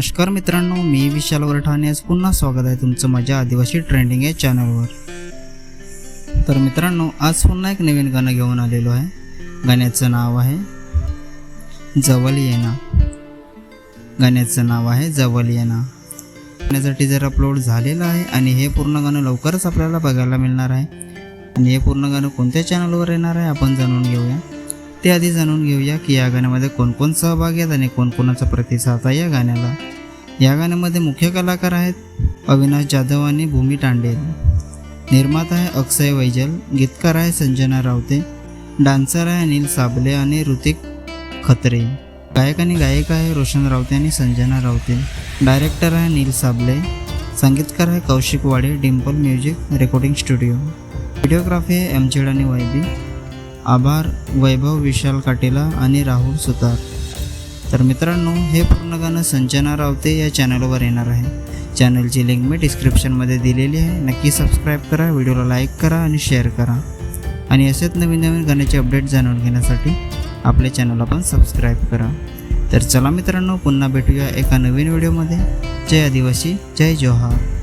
नमस्कार मित्रांनो मी विशाल वरठाणे. आज पुन्हा स्वागत आहे तुमचं माझ्या आदिवासी ट्रेंडिंग या चॅनलवर. तर मित्रांनो आज पुन्हा एक नवीन गाणं घेऊन आलेलो आहे. गाण्याचं नाव आहे जवळ येना. गाण्याचं नाव आहे जवळ येना. गाण्याचा टीजर अपलोड झालेला आहे आणि हे पूर्ण गाणं लवकरच आपल्याला बघायला मिळणार आहे. आणि हे पूर्ण गाणं कोणत्या चॅनलवर येणार आहे आपण जाणून घेऊया. ते आधी जाणून घेऊया की या गाण्यामध्ये कोणकोण सहभागी आहेत आणि कोणकोणाचा प्रतिसाद आहे या गाण्याला. या गाण्यामध्ये मुख्य कलाकार आहेत अविनाश जाधव आणि भूमी टांडेल निर्माता आहे अक्षय वैजल गीतकार आहे संजना रावते डान्सर आहे अनिल साबले आणि ऋतिक खत्रे. गायक आणि गायिका आहे रोशन रावते आणि संजना रावते. डायरेक्टर आहे नील साबले संगीतकार आहे Kaushik Wade dimple music recording studio. Videography आहे एमचेड आणि वायबी आभार वैभव विशाल काटेला आणि राहुल सुतार. तर मित्रांनो हे पूर्ण गाणं संजना रावते या चॅनलवर येणार आहे. चॅनलची लिंक मी डिस्क्रिप्शनमध्ये दिलेली आहे. नक्की सबस्क्राईब करा व्हिडिओला लाईक करा आणि शेअर करा. आणि असेच नवीन नवीन गाण्याचे अपडेट जाणून घेण्यासाठी आपल्या चॅनलला पण सबस्क्राईब करा. तर चला मित्रांनो पुन्हा भेटूया एका नवीन व्हिडिओमध्ये. जय आदिवासी जय जोहार.